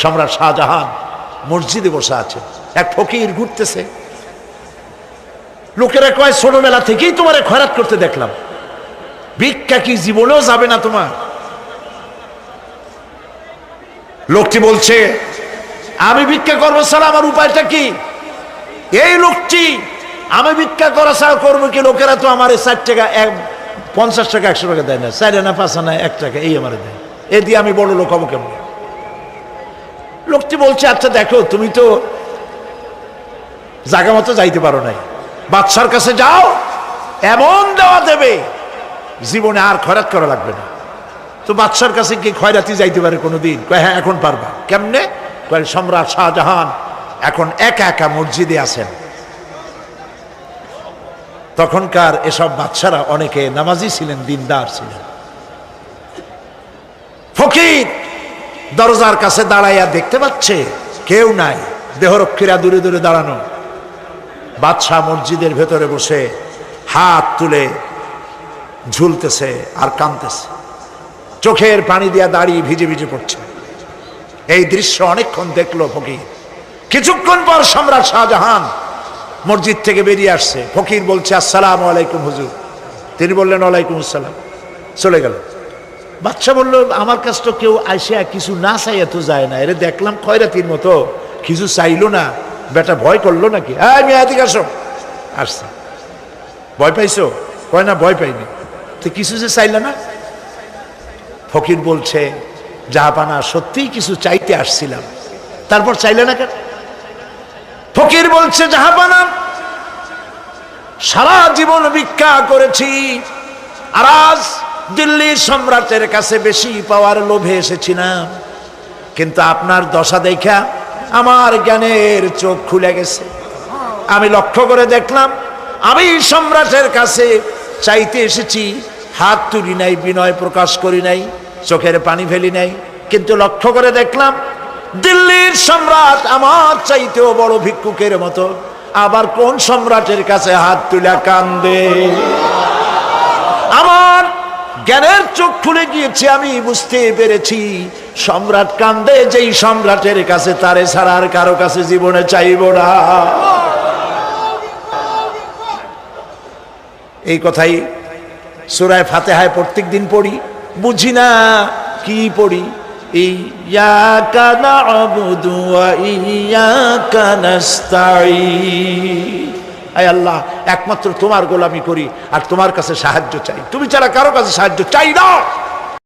সম্রাট শাহজাহান মসজিদে বসে আছে। এক ফকির ঘুরতেছে। লোকেরা কয়, ছোটবেলা থেকেই তোমার খয়রাত করতে দেখলাম। ভিক্ষা কি জীবনেও যাবে না তোমার? লোকটি বলছে, আমি ভিক্ষা করব ছাড়া আমার উপায়টা কি? এই লোকটি, আমি ভিক্ষা করা ছাড়া করব কি? লোকেরা তো আমার ষাট টাকা, এক, পঞ্চাশ টাকা, একশো টাকা দেয় না। চার আনা পাঁচ আনা এক টাকা, এই আমার দেয়। এ দিয়ে আমি বড় লোক হব কেমন? লোকটি বলছে আচ্ছা দেখো, তুমি তো জায়গা মতো যাইতে পারো নাই। বাদশার কাছে যাও, এমন দেওয়া দেবে, জীবনে আর খয়রাত করা লাগবে না। তো বাদশার কাছে কি খয়রাতি যাইতে পারে কোনোদিন। কয় হ্যাঁ এখন পারবা। কেমনে? কয়, সম্রাট শাহজাহান এখন একা একা মসজিদে আছেন। তখনকার এসব বাচ্চারা অনেকে নামাজি ছিলেন, দিনদার ছিলেন। ফকির দরজার কাছে দাঁড়াইয়া দেখতে পাচ্ছে কেউ নাই। দেহরক্ষীরা দূরে দূরে দাঁড়ানো। বাদশাহ মসজিদের ভেতরে বসে হাত তুলে ঝুলতেছে আর কাঁদতেছে। চোখের পানি দিয়া দাঁড়িয়ে ভিজে ভিজে পড়ছে। এই দৃশ্য অনেকক্ষণ দেখল ফকির। কিছুক্ষণ পর সম্রাট শাহজাহান মসজিদ থেকে বেরিয়ে আসছে। ফকির বলছে, আসসালাম আলাইকুম হুজুর। তিনি বললেন, ওয়ালাইকুম আসসালাম। চলে গেল। বাচ্চা বলল, আমার কাছে তো কেউ আইসা কিছু না চাই এত যায় না। এরে দেখলাম খয়রাতির মতো। কিছু চাইলো না। বেটা ভয় করল নাকি? হ্যাঁ মেয়ে, এদিকে আসো। আসছে। ভয় পাইছো? কয় না, ভয় পাইনি। তো কিছু যে চাইলে না? ফকির বলছে জাহাপানা সত্যিই কিছু চাইতে আসছিলাম। তারপর চাইলে না কেন? ফকির বলছে জাহাপানা সারা জীবন ভিক্ষা করেছি। আর আজ দিল্লির সম্রাটের কাছে বেশি পাওয়ার লোভে এসেছিলাম। কিন্তু আপনার দশা দেখা আমার জ্ঞানের চোখ খুলে গেছে। আমি লক্ষ্য করে দেখলাম, আমি সম্রাটের কাছে চাইতে এসেছি, হাত তুলি নাই, বিনয় প্রকাশ করি নাই, চোখের পানি ফেলি নাই। কিন্তু লক্ষ্য করে দেখলাম, দিল্লির সম্রাট আমার চাইতেও বড় ভিক্ষুকের মতো। আবার কোন সম্রাটের কাছে হাত তুলে কান্দে? জ্ঞানের চোখ খুলে গিয়েছে, আমি বুঝতে পেরেছি। সম্রাট কান্দে, যেই সম্রাটের কাছে তারে আর কারও কাছে জীবনে চাইব না। এই কথাই সুরায় ফাতেহায় প্রত্যেক দিন পড়ি। বুঝি না কি পড়ি? ইয়াকা না'বুদু ওয়া ইয়াকা নাস্তাঈন। আল্লাহ, একমাত্র তোমার গোলামি করি আর তোমার কাছে সাহায্য চাই। তুমি ছাড়া কারও কাছে সাহায্য চাই না।